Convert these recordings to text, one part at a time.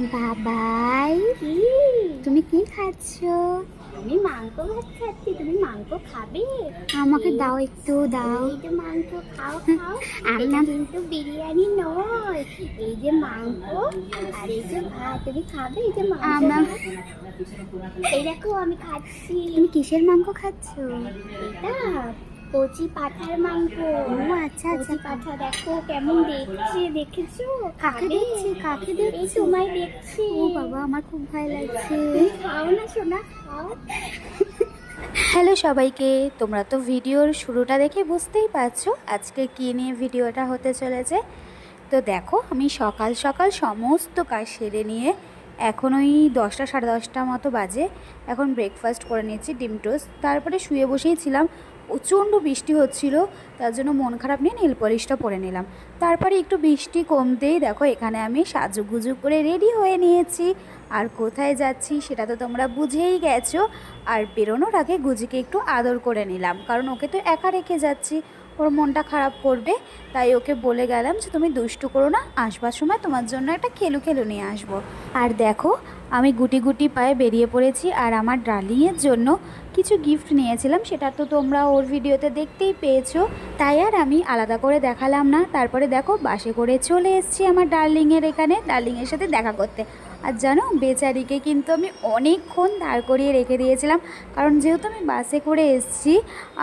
বাবাই তুমি কি খাচ্ছ? আমি মাংস ভাত খাচ্ছি তুমি মাংস খাবে? আমাকে দাও একটু দাও। এই যে মাংস খাও খাও। আমি না- কিন্তু বিরিয়ানি নয়। এই যে মাংস আর এই যে ভাত তুমি খাবে এই যে মাংস আমার- এই দেখো আমি খাচ্ছি। তুমি কিসের মাংস খাচ্ছ? এটা কচি পাঠার মাংস। ও আচ্ছা আচ্ছা। কচি পাঠা দেখো কেমন দেখছে দেখেছ? কাকে? দেখছি কাকে দেখছি? তোমায় দেখছি। ও বাবা আমার খুব ভয় লাগছে। খাও না সোনা খাও। হ্যালো সবাইকে তোমরা তো ভিডিওর শুরুটা দেখে বুঝতেই পারছ আজকে কী নিয়ে ভিডিওটা হতে চলেছে। তো দেখো আমি সকাল সকাল সমস্ত কাজ সেরে নিয়ে এখন ওই দশটা সাড়ে দশটা মতো বাজে। এখন ব্রেকফাস্ট করে নিয়েছি ডিম টোস্ট তারপরে শুয়ে বসেই ছিলাম। প্রচণ্ড বৃষ্টি হচ্ছিল, তার জন্য মন খারাপ নিয়ে নীল পলিশটা পরে নিলাম। তারপরে একটু বৃষ্টি কমতেই দেখো এখানে আমি সাজুগুজু করে রেডি হয়ে নিয়েছি। আর কোথায় যাচ্ছি সেটা তো তোমরা বুঝেই গেছো। আর বেরোনোর আগে গুজিকে একটু আদর করে নিলাম, কারণ ওকে তো একা রেখে যাচ্ছি। ওর মনটা খারাপ করবে, তাই ওকে বলে গেলাম যে তুমি দুষ্টু করো না, আসবার সময় তোমার জন্য একটা খেলু খেলু নিয়ে আসব। আর দেখো, আমি গুটি গুটি পায়ে বেরিয়ে পড়েছি আর আমার ডার্লিংয়ের জন্য কিছু গিফট নিয়েছিলাম, সেটা তো তোমরা ওর ভিডিওতে দেখতেই পেয়েছ। তাই আর আমি আলাদা করে দেখালাম না, তারপরে দেখো বাসে করে চলে এসেছি আমার ডার্লিংয়ের এখানে, ডার্লিংয়ের সাথে দেখা করতে। আর জানো, বেচারিকে কিন্তু আমি অনেকক্ষণ দাঁড় করিয়ে রেখে দিয়েছিলাম। কারণ যেহেতু আমি বাসে করে এসেছি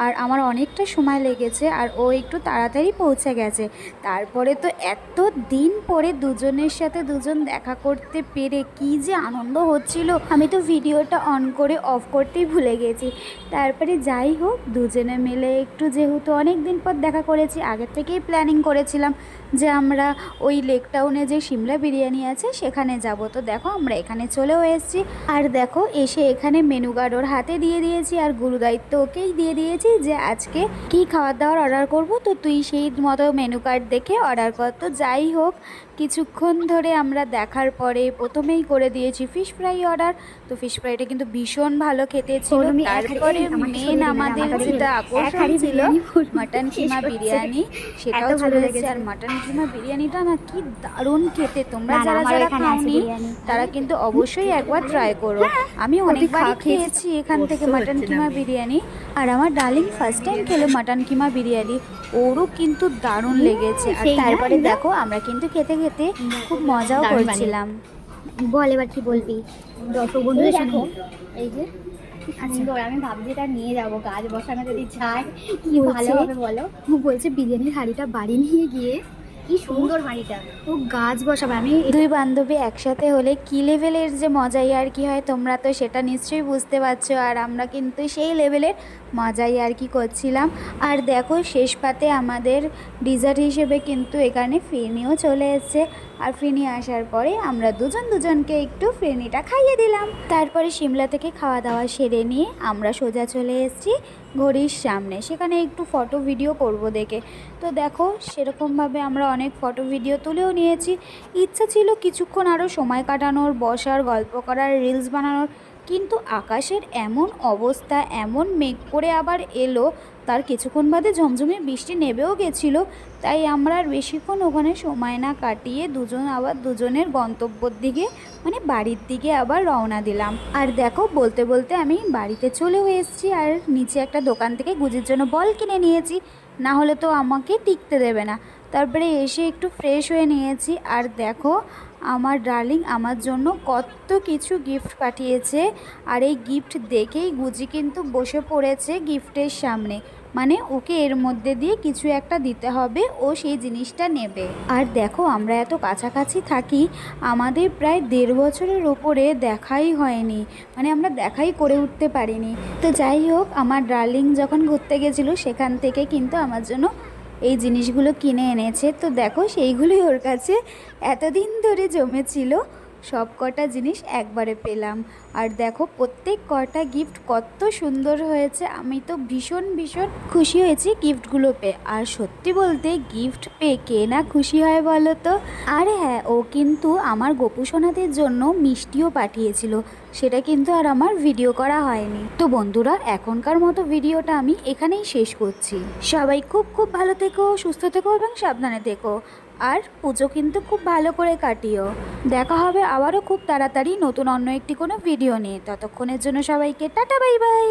আর আমার অনেকটা সময় লেগেছে আর ও একটু তাড়াতাড়ি পৌঁছে গেছে, তারপরে তো এত দিন পরে দুজনের সাথে দুজন দেখা করতে পেরে কি যে আনন্দ হচ্ছিল। আমি তো ভিডিওটা অন করে অফ করতেই ভুলে গেছি। তারপরে যাই হোক, দুজনে মিলে একটু যেহেতু অনেক দিন পর দেখা করেছি, আগের থেকেই প্ল্যানিং করেছিলাম যে আমরা ওই লেক টাউনে যে সিমলা বিরিয়ানি আছে, সেখানে যাব। তো দেখো আমরা এখানে চলেও এসেছি। আর দেখো এসে এখানে মেনু কার্ড ওর হাতে দিয়ে দিয়েছি আর গুরু দায়িত্ব ওকেই দিয়ে দিয়েছি যে আজকে কি খাবার দাবার অর্ডার করব। তো তুই সেই মতো মেনু কার্ড দেখে অর্ডার কর। তো যাই হোক কিছুক্ষণ ধরে আমরা দেখার পরে প্রথমেই করে দিয়েছি ফিশ ফ্রাই অর্ডার তো ফিশ ফ্রাইটা কিন্তু ভীষণ ভালো খেতে ছিল। তারপরে মেন আমাদের যেটা আকর্ষণ ছিল মাটন কিমা বিরিয়ানি সেটাও ভালো চলে লেগেছে। আর মাটন কিমা বিরিয়ানিটা না কি দারুণ খেতে। তোমরা যারা যারা খাওনি। তারা কিন্তু অবশ্যই একবার ট্রাই করো। আমি অনেকবারই খাওয়া খেয়েছি। এখান থেকে মাটন কিমা বিরিয়ানি। আর আমার ডার্লিং ফার্স্ট টাইম খেলো মাটন কিমা বিরিয়ানি। ওরও কিন্তু দারুণ লেগেছে। আর তারপরে দেখো আমরা কিন্তু খেতে খেতে খুব মজাও করছিলাম। বল এবার কি বলবি? দর্শক বন্ধুদের এই এই যে সুন্দর আমি ভাবছি এটা নিয়ে যাব। গাছ বসানো যদি চাই কি ভালো হবে বলো? ও বলছে বিরিয়ানির হাঁড়িটা বাড়ি নিয়ে গিয়ে কি সুন্দর বাড়িটা ও গাছ বসাবে, আমি দুই বান্ধবী একসাথে হলে কি লেভেলের যে মজাই আর কি হয়, তোমরা তো সেটা নিশ্চয়ই বুঝতে পারছ, আর আমরা কিন্তু সেই লেভেলের মজাই আর কি করছিলাম। আর দেখো, শেষ পাতে আমাদের ডিজার্ট হিসেবে কিন্তু এখানে ফিরনিও চলে এসেছে। আর ফিরনি আসার পরে আমরা দুজন দুজনকে একটু ফিরনিটা খাইয়ে দিলাম। তারপরে সিমলা থেকে খাওয়া দাওয়া সেরে নিয়ে আমরা সোজা চলে এসেছি ঘড়ির সামনে। সেখানে একটু ফটো ভিডিও করব দেখে। তো দেখো, সেরকমভাবে আমরা অনেক ফটো ভিডিও তুলেও নিয়েছি। ইচ্ছা ছিল কিছুক্ষণ আরও সময় কাটানোর, বসার, গল্প করার রিলস বানানোর। কিন্তু আকাশের এমন অবস্থা, এমন মেঘ করে আবার এলো, তার কিছুক্ষণ বাদে ঝমঝমে বৃষ্টি নেবেও গেছিল। তাই আমরা আর বেশিক্ষণ ওখানে সময় না কাটিয়ে দুজন আবার দুজনের গন্তব্যর দিকে মানে বাড়ির দিকে আবার রওনা দিলাম। আর দেখো, বলতে বলতে আমি বাড়িতে চলেও এসেছি আর নিচে একটা দোকান থেকে গুজির জন্য বল কিনে নিয়েছি। না হলে তো আমাকে টিকতে দেবে না। তারপরে এসে একটু ফ্রেশ হয়ে নিয়েছি। আর দেখো আমার ডার্লিং আমার জন্য কত কিছু গিফট পাঠিয়েছে আর এই গিফট দেখেই গুজি কিন্তু বসে পড়েছে গিফটের সামনে। মানে ওকে এর মধ্যে দিয়ে কিছু একটা দিতে হবে, ও সেই জিনিসটা নেবে। আর দেখো আমরা এত কাছাকাছি থাকি, আমাদের প্রায় দেড় বছরের ওপরে দেখাই হয়নি। মানে আমরা দেখাই করে উঠতে পারিনি। তো যাই হোক, আমার ডার্লিং যখন ঘুরতে গেছিল সেখান থেকে কিন্তু আমার জন্য এই জিনিসগুলো কিনে এনেছে। তো দেখো সেইগুলোই ওর কাছে এতদিন ধরে জমেছিল। সব কটা জিনিস একবারে পেলাম। আর দেখো প্রত্যেক কটা গিফট কত সুন্দর হয়েছে। আমি তো ভীষণ ভীষণ খুশি হয়েছি গিফটগুলো পেয়ে। আর সত্যি বলতে গিফট পেয়ে কে না খুশি হয় বলো তো? আর হ্যাঁ ও কিন্তু আমার গোপু সোনাদের জন্য মিষ্টিও পাঠিয়েছিল। সেটা কিন্তু আর আমার ভিডিও করা হয়নি। তো বন্ধুরা, এখনকার মতো ভিডিওটা আমি এখানেই শেষ করছি। সবাই খুব খুব ভালো থেকো, সুস্থ থেকো এবং সাবধানে থেকো। আর পুজো কিন্তু খুব ভালো করে কাটিও। দেখা হবে আবারও খুব তাড়াতাড়ি নতুন অন্য একটি কোনো ভিডিও নিয়ে। ততক্ষণের জন্য সবাইকে টাটা বাই বাই।